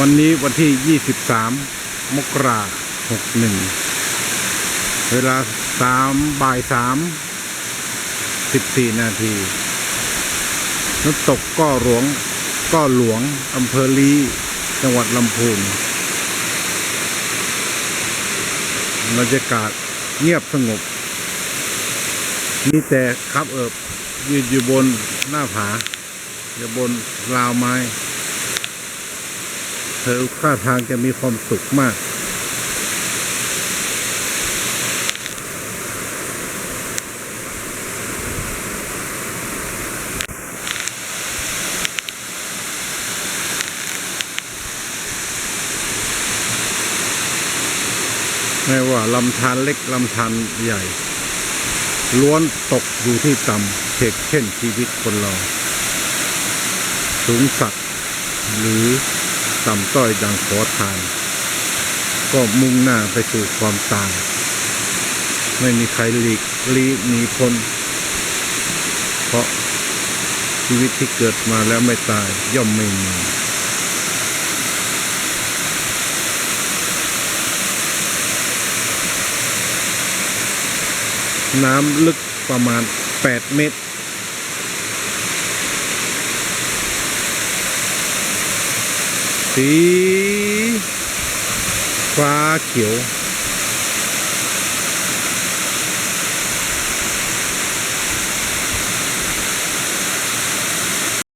วันนี้วันที่ 23 มกราหกหนึ่งเวลาสามบ่ายสามสิบสี่นาทีน้ำตกก้อหลวงก้อหลวงอำเภอลีจังหวัดลำพูนบรรยากาศเงียบสงบมีแต่ครับเอิบยืนอยู่บนหน้าผาอยู่บนราวไม้ ธอท่าทางจะมีความสุขมาก ไม่ว่าลำธารเล็กลำธารใหญ่ ล้วนตกอยู่ที่ต่ำเฉกเช่นชีวิตคนเรา สูงสักหรือ ต่ำต้อยดังขอทาน ก็มุ่งหน้าไปสู่ความตาย ไม่มีใครหลีกลีหนีพ้น เพราะชีวิตที่เกิดมาแล้วไม่ตายย่อมไม่มีน้ำลึกประมาณ 8 เมตร Quatro.